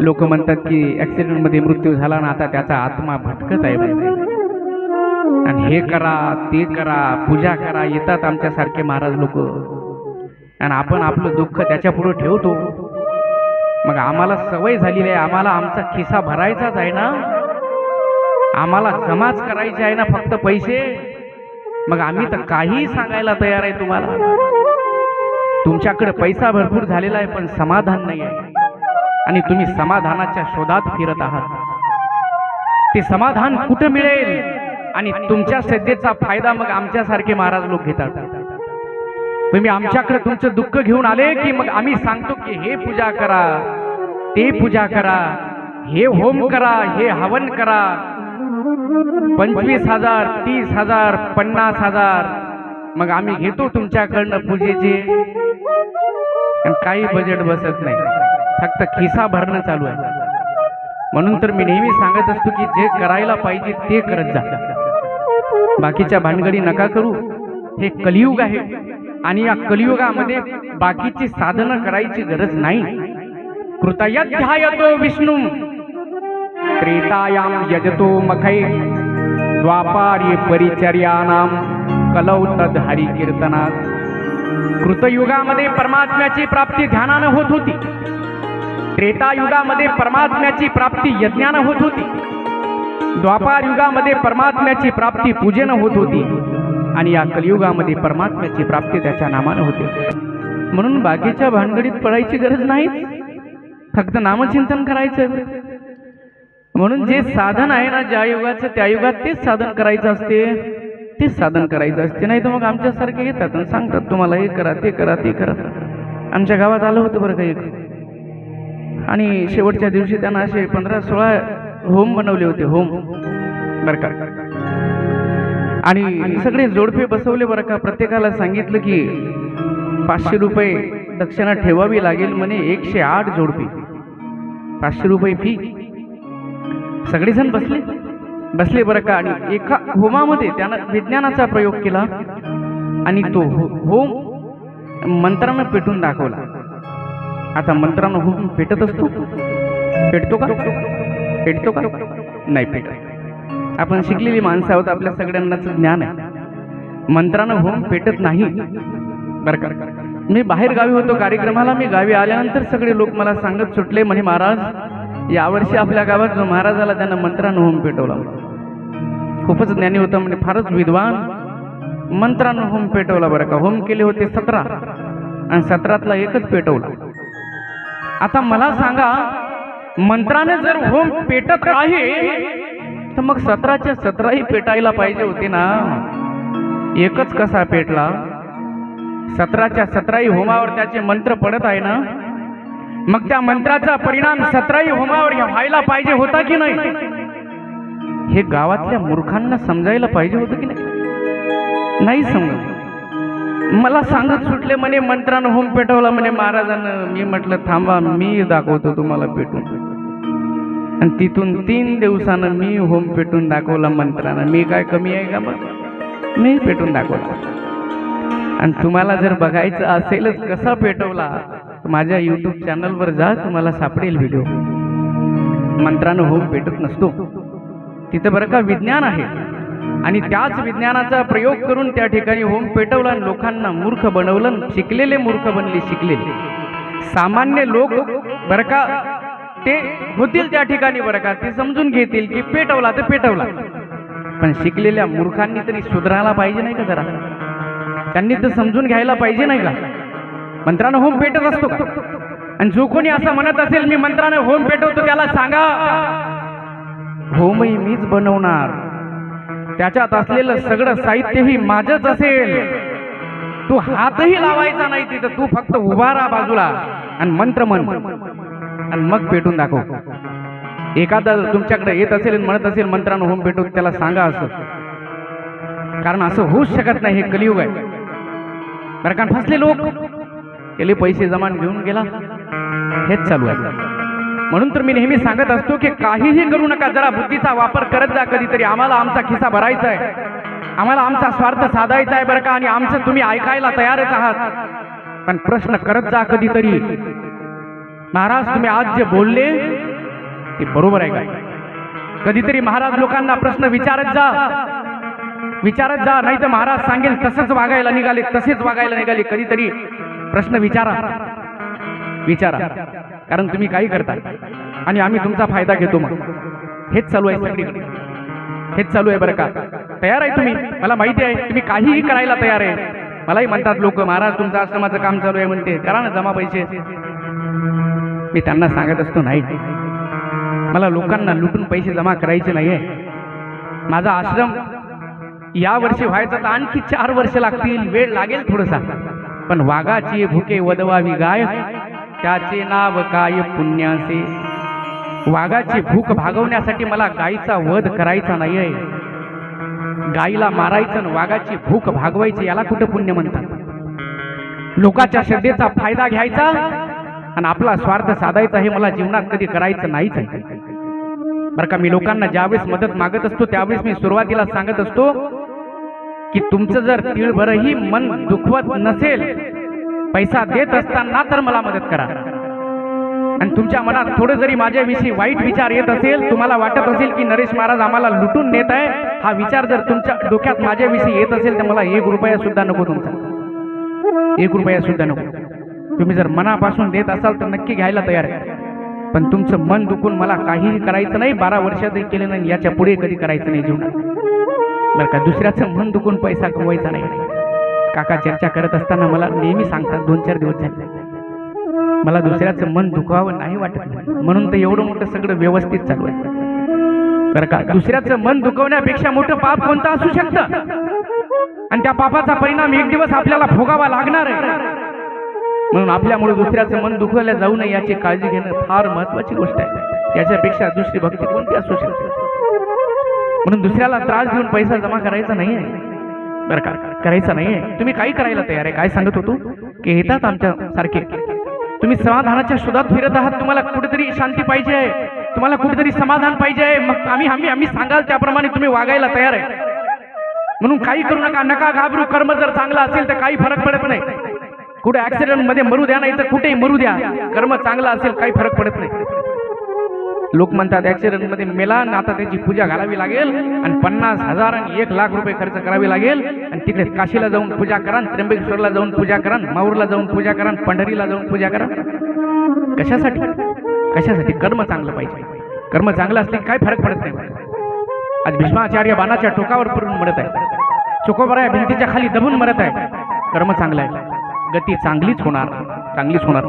लोक म्हणतात की ऍक्सिडेंटमध्ये मृत्यू झाला ना आता त्याचा आत्मा भटकत आहे आणि हे करा ते करा पूजा करा येतात आमच्यासारखे महाराज लोक. आणि आपण आपलं दुःख त्याच्या पुढे ठेवतो. मग आम्हाला सवय झालेली आहे आम्हाला आमचा खिसा भरायचाच आहे ना. आम्हाला समाज करायचे आहे ना फक्त पैसे. मग आम्ही तर काही सांगायला तयार आहे तुम्हाला. तुमच्याकडे पैसा भरपूर झालेला आहे पण समाधान नाही आहे. आणि तुम्ही समाधानाच्या शोधात फिरत आहात. ते समाधान कुठं मिळेल? आणि तुमच्या सद्येचा फायदा मग आमच्यासारखे महाराज लोक घेतात. तुम्ही आमच्याकडे तुमचं दुःख घेऊन आले की मग आम्ही सांगतो की हे पूजा करा ते पूजा करा हे होम करा हे हवन करा. पंचवीस हजार तीस हजार पन्नास हजार मग आम्ही घेतो तुमच्याकडनं पूजेचे. काही बजेट बसत नाही. फक्त खिसा भरणं चालू आहे. म्हणून तर मी नेहमी सांगत असतो की जे करायला पाहिजे ते करत जा. बाकीच्या भानगडी नका करू. हे कलियुग आहे आणि या कलियुगामध्ये बाकीची साधनं करायची गरज नाही. कृतयध्यायतो विष्णू. त्रेतायाम यजतो मखै. द्वापारी परिचर्यानाम कलौ तद हरी कीर्तनात कृतयुगामध्ये परमात्म्याची प्राप्ती ध्यानानं होत होती. त्रेतायुगामध्ये परमात्म्याची प्राप्ती यज्ञानं होत होती. द्वापार युगामध्ये परमात्म्याची प्राप्ती पूजेनं होत होती. आणि या कलियुगामध्ये परमात्म्याची प्राप्ती त्याच्या नामानं होते. म्हणून बाकीच्या भानगडीत पडायची गरज नाही. फक्त नामचिंतन करायचं. म्हणून जे साधन आहे ना ज्या युगाचं त्या युगात तेच साधन करायचं असते. तेच साधन करायचं असते. नाही तर मग आमच्यासारखे येतात आणि सांगतात तुम्हाला हे करा ते करा ते करा. आमच्या गावात आलं होतं बरं का एक. आणि शेवटच्या दिवशी त्यांना असे पंधरा सोळा होम बनवले होते होम. बरं का. आणि सगळे जोडपे बसवले बरं का. प्रत्येकाला सांगितलं की पाचशे रुपये दक्षिणा ठेवावी लागेल म्हणे एकशे आठ जोडपी. पाचशे रुपये फी सगळेजण बसले? बसले बरं का? आणि एका होमामध्ये त्यानं विज्ञानाचा प्रयोग केला. आणि तो हो- होम मंत्रानं पेटून दाखवला. आता मंत्रानं होम पेटत असतो? पेटतो का? पेटतो का? नाही पेटत. आपण शिकलेली माणसं आहोत आपल्या सगळ्यांनाच ज्ञान आहे. मंत्रानं होम पेटत नाही. बरं का? मी बाहेर गावी होतो कार्यक्रमाला. मी गावी आल्यानंतर सगळे लोक मला सांगत सुटले म्हणे महाराज यावर्षी आपल्या गावात जो महाराज आला त्यानं मंत्रानं होम पेटवला. खूपच ज्ञानी होता म्हणजे फारच विद्वान मंत्रानं होम पेटवला बरं का? होम केले होते सतरा आणि सतरातला एकच पेटवला. आता मला सांगा मंत्राने जर होम पेटत आहे तर मग सतराच्या सतराही पेटायला पाहिजे होते ना? एकच कसा पेटला? सतराच्या सतराही होमावर त्याचे मंत्र पडत आहे ना? मग त्या मंत्राचा परिणाम सतराही होमावर व्हायला पाहिजे होता की नाही? हे गावातल्या मूर्खांना समजायला पाहिजे होतं की नाही? नाही समजत मला सांगत सुटले म्हणे मंत्रानं होम पेटवला म्हणे महाराजानं. मी म्हटलं थांबा मी दाखवतो तुम्हाला पेटून. आणि तिथून तीन दिवसानं मी होम पेटून दाखवला मंत्रानं. मी काय कमी आहे का मग मी पेटून दाखवला. आणि तुम्हाला जर बघायचं असेलच कसा पेटवला माझ्या यूट्यूब चॅनलवर जा तुम्हाला सापडेल व्हिडिओ मंत्रानं होम पेटत नसतो. तिथं बरं का विज्ञान आहे. आणि त्याच विज्ञानाचा प्रयोग करून त्या ठिकाणी होम पेटवला आणि लोकांना मूर्ख बनवलं शिकलेले मूर्ख बनले शिकलेले. सामान्य लोक बरं का ते होतील त्या ठिकाणी बरं का ते समजून घेतील की पेटवला तर पेटवला. पण शिकलेल्या मूर्खांनी तरी सुधारायला पाहिजे नाही का जरा? त्यांनी तर समजून घ्यायला पाहिजे नाही का? मंत्रानं होम पेटत असतो. आणि जो कोणी असं म्हणत असेल मी मंत्रानं होम पेटवतो त्याला सांगा. होमही मीच बनवणार. त्याच्यात असलेलं सगळं साहित्यही माझंच असेल. तू हातही लावायचा नाही तिथं तू फक्त उभा राहा बाजूला आणि मंत्र म्हण. आणि मग पेटून दाखव. एखादा तुमच्याकडे येत असेल आणि म्हणत असेल मंत्रानं होम पेटून त्याला सांगा असं. कारण असं होऊच शकत नाही हे कलियुग आहे. बरं कारण फसले लोक. केले पैसे जमा घेऊन गेला. हेच चालू आहे. म्हणून तर मी नेहमी सांगत असतो की काहीही करू नका जरा बुद्धीचा वापर करत जा कधीतरी. आम्हाला आमचा खिसा भरायचा आहे. आम्हाला आमचा स्वार्थ साधायचा आहे बरं का आणि आमचं तुम्ही ऐकायला तयारच आहात. पण प्रश्न करत जा कधीतरी. महाराज तुम्ही आज जे बोलले ते बरोबर आहे का? कधीतरी महाराज लोकांना प्रश्न विचारत जा. विचारत जा नाही तर महाराज सांगेल तसंच वागायला निघाले तसेच वागायला निघाले. कधीतरी प्रश्न विचारा. विचारा. कारण तुम्ही काही करता आणि आम्ही तुमचा फायदा घेतो मग. हेच चालू आहे सगळीकडे. हेच चालू आहे बरं का. तयार आहे तुम्ही? मला माहिती आहे. तुम्ही काहीही करायला तयार आहे. मलाही म्हणतात लोक महाराज तुमचं आश्रमाचं काम चालू आहे म्हणते. करा ना जमा पैसे. मी त्यांना सांगत असतो नाही. मला लोकांना लुटून पैसे जमा करायचे नाहीये. माझा आश्रम या वर्षी व्हायचा तर आणखी चार वर्ष लागतील. वेळ लागेल थोडसा. पण वाघाची भुके वदवावी गाय त्याचे नाव काय पुण्याचे वाघाची भूक भागवण्यासाठी मला गायीचा वध करायचा नाहीये. गायीला मारायचं आणि वाघाची भूक भागवायची याला कुठं पुण्य म्हणतात? लोकाच्या श्रद्धेचा फायदा घ्यायचा आणि आपला स्वार्थ साधायचा हे मला जीवनात कधी करायचं नाहीच आहे. बरं का मी लोकांना ज्यावेळेस मदत मागत असतो त्यावेळेस मी सुरुवातीला सांगत असतो की तुमचं जर तिळभरही मन दुखवत नसेल पैसा देत असताना तर मला मदत करा. आणि तुमच्या मनात थोडं जरी माझ्याविषयी वाईट विचार येत असेल तुम्हाला वाटत असेल की नरेश महाराज आम्हाला लुटून नेत आहे हा विचार जर तुमच्या डोक्यात माझ्याविषयी येत असेल तर मला एक रुपया सुद्धा नको तुमचा. एक रुपया सुद्धा नको. तुम्ही जर मनापासून देत असाल तर नक्की घ्यायला तयार आहे. पण तुमचं मन दुखून मला काहीही करायचं नाही बारा वर्षातही केलं नाही याच्यापुढे कधी करायचं नाही जीवनात. बरं का दुसऱ्याचं मन दुखून पैसा कमवायचा नाही. काका चर्चा करत असताना मला नेहमी सांगतात दोन चार दिवस झाले. मला दुसऱ्याचं मन दुखवावं नाही वाटत. म्हणून तर एवढं मोठं सगळं व्यवस्थित चालू आहे. बरं का? दुसऱ्याचं मन दुखवण्यापेक्षा मोठं पाप कोणतं असू शकतं? आणि त्या पापाचा परिणाम एक दिवस आपल्याला भोगावा लागणार आहे. म्हणून आपल्यामुळे दुसऱ्याचं मन दुखवल्या जाऊ नये याची काळजी घेणं फार महत्वाची गोष्ट आहे. याच्यापेक्षा दुसरी भक्ती कोणती असू शकते? म्हणून दुसऱ्याला त्रास देऊन पैसा जमा करायचा नाहीये. बरं का करायचं नाहीये. तुम्ही काही करायला तयार आहे. काय सांगत होतो? की येतात आमच्या सारखे. तुम्ही समाधानाच्या शोधात फिरत आहात. तुम्हाला कुठेतरी शांती पाहिजे तुम्हाला कुठेतरी समाधान पाहिजे मग आम्ही आम्ही आम्ही सांगाल त्याप्रमाणे तुम्ही वागायला तयार आहे. म्हणून काही करू नका नका घाबरू. कर्म जर चांगला असेल तर काही फरक पडत नाही. कुठे ऍक्सिडेंटमध्ये मरू द्या नाही तर कुठेही मरू द्या. कर्म चांगला असेल काही फरक पडत नाही. लोक म्हणतात ऍक्सिडेंटमध्ये मेला आणि आता त्याची पूजा घालावी लागेल आणि पन्नास हजार आणि एक लाख रुपये खर्च करावी लागेल. आणि तिकडे काशीला जाऊन पूजा करा त्र्यंबकेश्वरला जाऊन पूजा करा माऊरला जाऊन पूजा करा पंढरीला जाऊन पूजा करा. कशासाठी? कशासाठी? कर्म चांगलं पाहिजे. कर्म चांगलं असले काय फरक पडत नाही. आज भीष्माचार्य बाणाच्या टोकावर पडून मरत आहे चोकोबऱ्या भिंतीच्या खाली दबून मरत आहे कर्म चांगलं आहे. गती चांगलीच होणार. चांगलीच होणार.